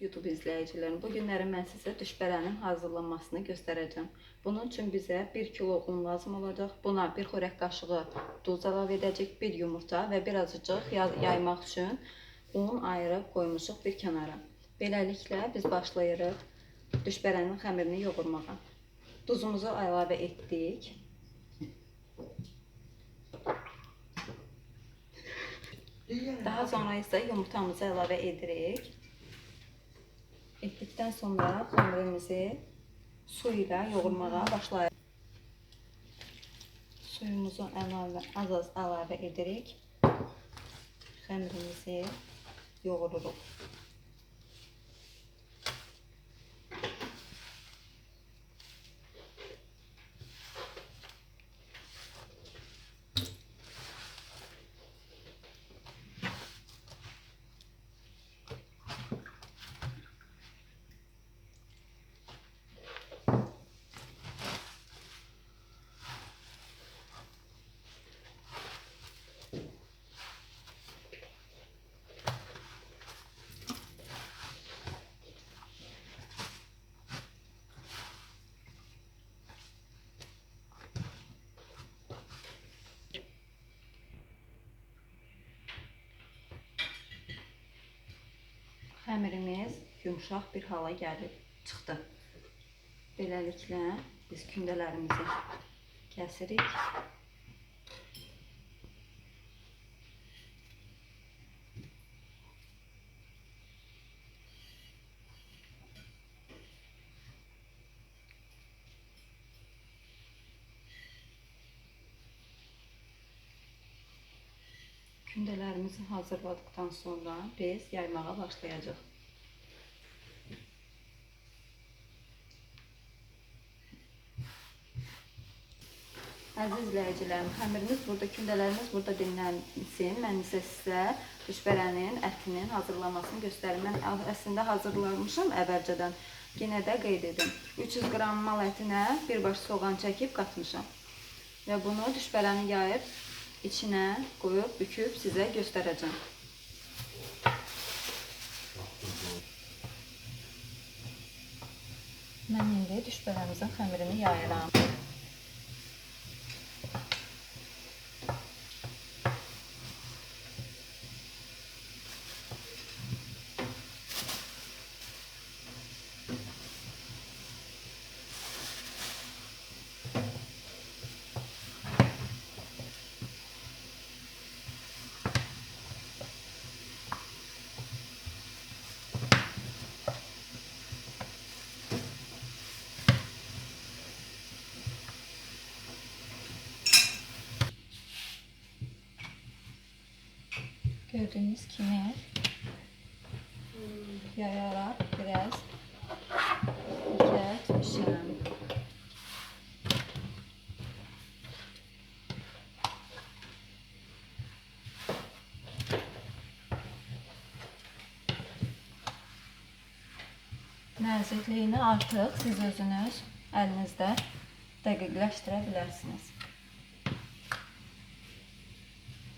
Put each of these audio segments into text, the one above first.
YouTube izləyicilərim, bu günləri mən sizə düşbərənin hazırlanmasını göstərəcəm. Bunun üçün bizə 1 kilo un lazım olacaq. Buna 1 xörək qaşığı duz əlavə edəcək, 1 yumurta və bir azıcıq yay- yaymaq üçün un ayırıb qoymuşuq bir kənara. Beləliklə biz başlayırıq düşbərənin xəmirini yoğurmağa. Duzumuzu əlavə etdik. Daha sonra isə yumurtamızı əlavə edirik. Etdikdən sonra xəmirimizi su ilə yoğurmağa başlayırıq. Suyumuzu az-az əlavə edirik. Xəmirimizi yoğururuq. Xəmirimiz yumşaq bir hala gəlib çıxdı. Beləliklə biz kündələrimizi kəsirik. Kündələrimizi hazırladıktan sonra biz yaymağa başlayacağıq. Əziz izləyicilərim, xəmirimiz burada, kündələrimiz burada dinlənsin. Mən isə sizə düşbərənin ətinin hazırlanmasını göstərim. Mən əslində hazırlamışam əvvəlcədən. Yenə də qeyd edim. 300 qram mal ətinə bir baş soğan çəkib qatmışam. Və bunu düşbərəni yayıb içinə qoyub büküb sizə göstərəcəm. Mən indi düşbərəmizin xəmirini yayıram. Gördüğünüz kimi yayarak biraz dikəltmişəm. Nəzikliyini artıq siz özünüz əlinizdə dəqiqləşdirə bilərsiniz.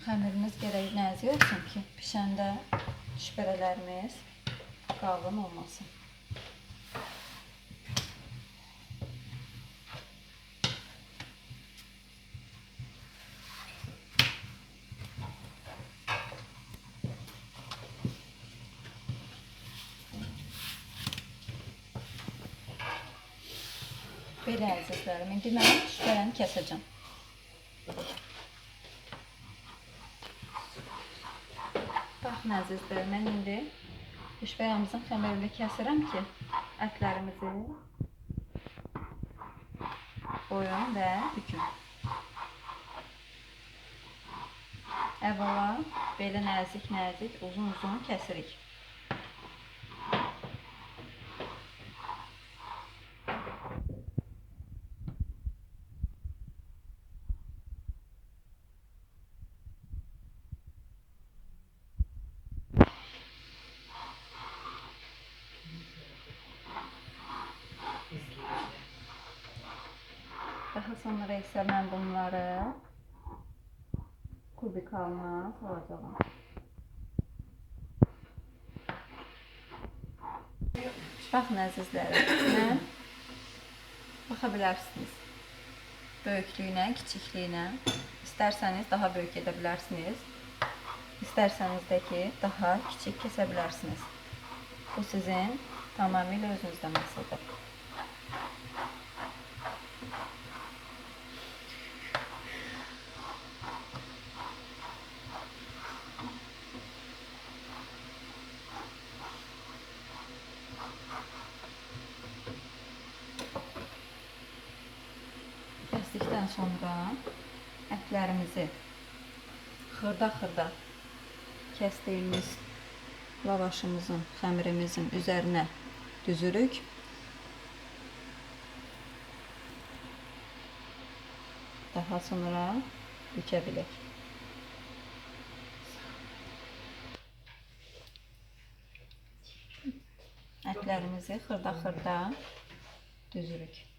Xəmirimiz gərək nəzik olsun ki, pişəndə şübhələrimiz qalın olmasın. Belə əzizlərim, indi mən şübhələni kəsəcəm. Baxın əzizlər, mən indi düşbəyamızın xəmirini kəsirəm ki, ətlərimizi qoyun və bükün. Əvvəla belə nəzik-nəzik, uzun-uzun kəsirik. Daha sonra isə mən bunları kubik halına salacağım. Baxın əzizlərim, mən baxa bilərsiniz. Böyüklüyünə, kiçikliyinə. İstərsəniz daha böyük edə bilərsiniz. İstərsəniz də ki, daha kiçik kəsə bilərsiniz. Bu sizin tamamilə özünüzdən asılıdır. Sonra ətlərimizi xırda-xırda kəsdiyimiz lavaşımızın, xəmirimizin üzərinə düzürük. Daha sonra bükə bilərik. Ətlərimizi xırda-xırda düzürük.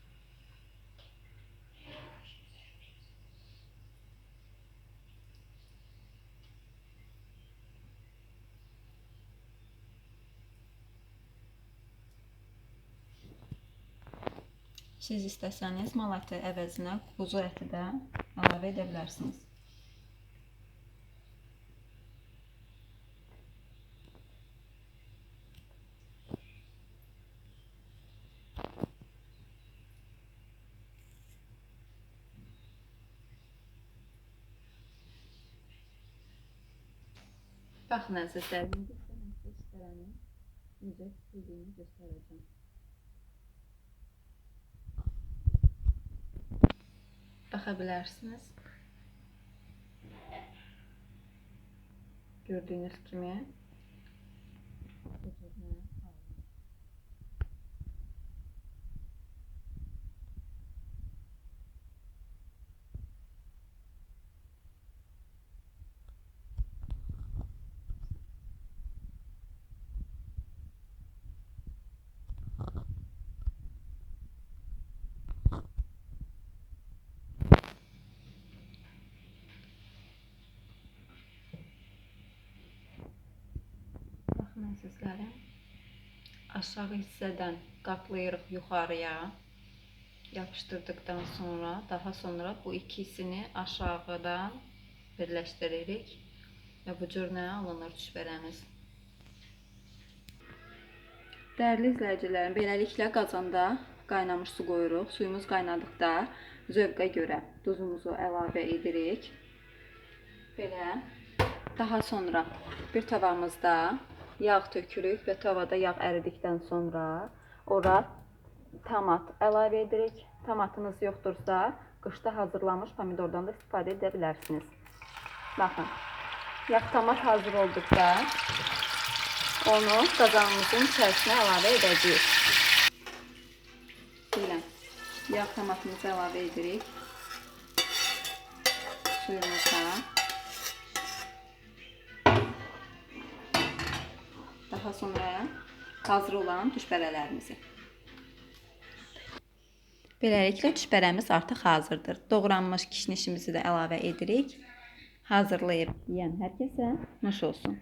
Siz istəsəniz mal əti əvəzinə quzu əti də əlavə edə bilərsiniz. Baxın əzizlərim, necə tikildiyini göstərəcəm. Baxa bilərsiniz. Gördüyünüz kimi Əzizlərim. Aşağı hissədən qatlayırıq yuxarıya. Yapışdırdıktan sonra daha sonra bu ikisini aşağıdan birləşdiririk və bu cürlə alınır düşbərəmiz. Dəyərli izləyicilərim, beləliklə qazanda qaynamış su qoyuruq. Suyumuz qaynadıqda zövqə görə duzumuzu əlavə edirik. Belə. Daha sonra bir tavamızda yağ tökürük və tavada yağ əridikdən sonra ora tomat əlavə edirik. Tomatınız yoxdursa, qışda hazırlanmış pomidordan da istifadə edə bilərsiniz. Baxın. Yağ tomat hazır olduqda onu qazanımızın içərisinə əlavə edəcəyik. Belə. Yağ tomatımızı əlavə edirik. Suyumuza. Daha sonra hazır olan düşbərələrimizi. Beləliklə düşbərəmiz artıq hazırdır. Doğranmış kişnişimizi də əlavə edirik. Hazırlayıb yeyən hər kəsə nuş olsun.